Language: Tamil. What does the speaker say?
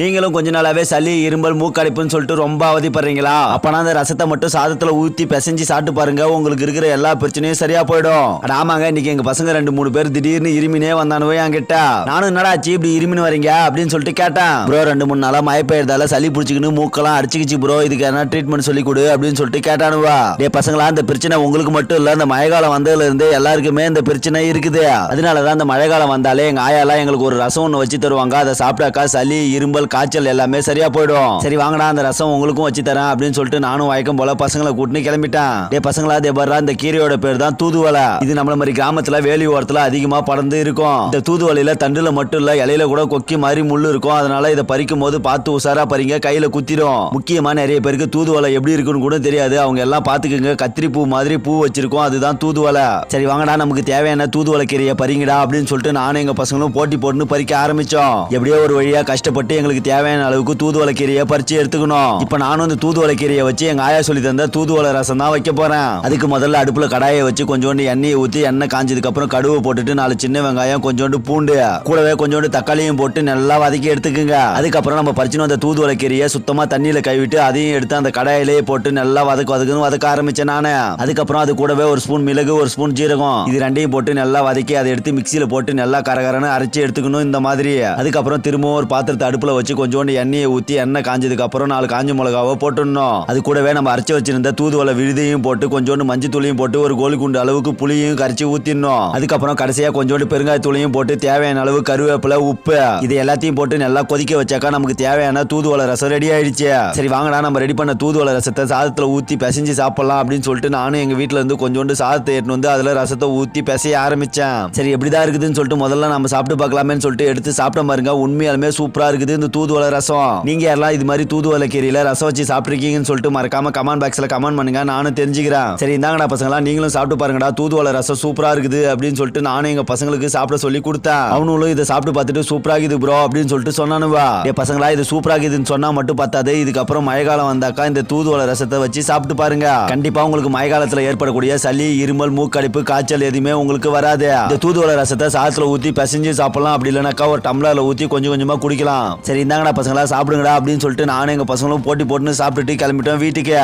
நீங்களும் கொஞ்ச நாளாவே சளி இரும்பல் மூக்கடைப்புன்னு சொல்லிட்டு ரொம்ப அவதிப்படுறீங்களா? அப்பனா அந்த ரசத்தை மட்டும் சாதத்துல ஊத்தி பிசைஞ்சு சாப்பிட்டு பாருங்க. உங்களுக்கு இருக்கிற எல்லா பிரச்சனையும் சரியா போயிடும். ஆமாங்க இன்னைக்கு எங்க பசங்க ரெண்டு மூணு பேர் திடீர்னு இருமினே வந்தானுவே என்கிட்ட. நானும் என்னடா ஆச்சு இப்படி இருமின்னு வரீங்க? அப்படின்னு சொல்லிட்டு கேட்டேன். ப்ரோ ரெண்டு மூணு நாளா மயப்பெயர்தால சளி பிடிச்சிக்கின்னு மூக்கெல்லாம் அடிச்சுக்கிச்சு ப்ரோ. இதுக்கு என்ன ட்ரீட்மெண்ட் சொல்லி கொடு அப்படின்னு சொல்லிட்டு கேட்டானுவா. டே பசங்களா அந்த பிரச்சனை உங்களுக்கு மட்டும் இல்ல. இந்த மழைக்காலம் வந்ததுல இருந்து எல்லாருக்குமே இந்த பிரச்சனை இருக்குது. அதனாலதான் அந்த மழைக்காலம் வந்தாலே எங்க ஆயாலாம் எங்களுக்கு ஒரு ரசம் ஒன்று வச்சு தருவாங்க. அதை சாப்பிட்டாக்கா சளி இரும்பல் காய்ச்சல் எல்லாமே சரியா போயிடும். சரி வாங்கடா அந்த ரசம் உங்களுக்கும் வச்சு தரேன் அப்படின்னு சொல்லிட்டு நானும் வழக்கம் போல பசங்களை கூட்டின்னு கிளம்பிட்டேன். டே பசங்களா தே இந்த கீரையோட பேர் தான் தூதுவலை இது நம்மள மாதிரி கிராமத்துல வேலி ஓரத்துல அதிகமா படர்ந்து இருக்கும். இந்த தூதுவலையில தண்டுல மட்டும் இல்ல இலையில கூட கொக்கி மாதிரி முள்ளு இருக்கும். அதனால இதை பறிக்கும் போது பார்த்து உசாரா பறிங்க கையில குத்திரும். முக்கியமா நிறைய பேருக்கு தூதுவலை எப்படி இருக்குன்னு கூட தெரியாது. அவங்க எல்லாம் பாத்துக்கோங்க கத்திரி பூ மாதிரி பூ வச்சிருக்கோம் அதுதான் தூதுவலை சரி வாங்கடா நமக்கு தேவையான தூதுவளை கீரையை பறிங்கடா அப்படின்னு சொல்லிட்டு நானும் எங்க பசங்களும் போட்டி போட்டுன்னு பறிக்க ஆரம்பிச்சோம். எப்படியோ ஒரு வழியா கஷ்டப்பட்டு எங்களுக்கு தேவையான அளவுக்கு தூதுவளை கீரையை பறிச்சு எடுத்துக்கணும். இப்ப நானும் இந்த தூதுவளை கீரையை வச்சு எங்க ஆயா சொல்லி தந்த தூதுவளை ரசம் தான் வைக்க போறேன். அதுக்கு முதல்ல அடுப்புல கடாயை வச்சு கொஞ்சோண்டு எண்ணெயை ஊத்தி எண்ணெய் காஞ்சதுக்கு அப்புறம் கடுவை போட்டுட்டு நாலு சின்ன வெங்காயம் கொஞ்சோண்டு பூண்டு கூடவே கொஞ்சோண்டு தக்காளியும் போட்டு நல்லா வதக்கி எடுத்துக்குங்க. அதுக்கப்புறம் நம்ம பறிச்சுன்னு வந்த தூதுவளை கீரையை சுத்தமா தண்ணியில கைவிட்டு அதையும் எடுத்து அந்த கடாயிலேயே போட்டு நல்லா வதக்கு வதக்குன்னு வதக்க ஆரம்பிச்சேன் நானு. அதுக்கப்புறம் அது கூடவே ஒரு ஸ்பூன் மிளகு ஒரு ஸ்பூன் ஜீரகம். இது ரெண்டையும் போட்டு நல்லா வதக்கி அதை எடுத்து மிக்சியில போட்டு நல்லா கரகரன்னு அரைச்சி எடுத்துக்கணும் இந்த மாதிரி. அதுக்கப்புறம் திரும்பவும் ஒரு பாத்திரத்தை அடுப்புல வச்சு கொஞ்சோண்டு எண்ணெயை ஊற்றி எண்ணெய் காஞ்சதுக்கு அப்புறம் நாலு காஞ்ச மிளகாவை போட்டுடணும். அது கூடவே நம்ம அரைச்சி வச்சிருந்த தூதுவளை விழுதையும் போட்டு கொஞ்சோண்டு மஞ்சள் தூளையும் போட்டு ஒரு கோழி குண்டு அளவுக்கு புளியும் கரைச்சி ஊற்றிடணும் அதுக்கப்புறம் கடைசியாக கொஞ்சோண்டு பெருங்காயத்தூளையும் போட்டு தேவையான அளவு கருவேப்பிலை உப்பு இது எல்லாத்தையும் போட்டு நல்லா கொதிக்க வச்சாக்கா நமக்கு தேவையான தூதுவளை ரசம் ரெடி ஆயிடுச்சு. சரி வாங்கடா நம்ம ரெடி பண்ண தூதுவளை ரசத்தை சாதத்தில் ஊற்றி பிசைஞ்சு சாப்பிடலாம் அப்படின்னு சொல்லிட்டு நானும் எங்கள் வீட்டில் இருந்து கொஞ்சோண்டு சாதத்தை எடுத்துன்னு வந்து அதில் ரசத்தை ஊற்றி பிசைய ஆரம்பித்தேன் சரி எப்படிதான் இருக்குதுன்னு சொல்லிட்டு முதல்ல நம்ம சாப்பிட்டு பார்க்கலாமேன்னு சொல்லிட்டு எடுத்து சாப்பிட்ட பாருங்க. உண்மையாலுமே சூப்பராக இருக்குது. இந்த தூதுவளை ரசம். நீங்க யாரெல்லாம் இது மாதிரி தூதுவளை கீரையில ரசம் வச்சு சாப்பிட்ருக்கீங்கன்னு சொல்லிட்டு மறக்காம கமெண்ட் பாக்ஸ்ல கமெண்ட் பண்ணுங்க. நானும் தெரிஞ்சுக்கிறேன். சரி இந்தாங்கடா பசங்களா நீங்களும் சாப்பிட்டு பாருங்கடா. தூதுவளை ரசம் சூப்பரா இருக்குது அப்படின்னு சொல்லிட்டு நானும் எங்க பசங்களுக்கு சாப்பிட சொல்லி கொடுத்தேன். அவனுங்களும் இதை சாப்பிட்டு பார்த்துட்டு சூப்பரா இருக்குது ப்ரோ அப்படின்னு சொல்லிட்டு சொன்னானுவா. ஏ பசங்களா இது சூப்பரா இருக்குதுன்னு சொன்னா மட்டும் பத்தாது இதுக்கப்புறம் மழைக்காலம் வந்தாக்கா இந்த தூதுவளை ரசத்தை வச்சு சாப்பிட்டு பாருங்க. கண்டிப்பா உங்களுக்கு மழை காலத்துல ஏற்படக்கூடிய சளி இருமல் மூக்கடிப்பு காய்ச்சல் எதுவுமே உங்களுக்கு வராது. இந்த தூதுவளை ரசத்தை சாத்துல ஊத்தி பிசைஞ்சு சாப்பிடலாம். அப்படி இல்லைனாக்கா ஒரு டம்ளர்ல ஊத்தி கொஞ்சம் கொஞ்சமா குடிக்கலாம். சரி இந்தாங்கடா பசங்களா சாப்பிடுங்கடா அப்படின்னு சொல்லிட்டு நானும் எங்கள் பசங்களும் போட்டி போட்டுன்னு சாப்பிட்டுட்டு கிளம்பிட்டோம் வீட்டுக்கே.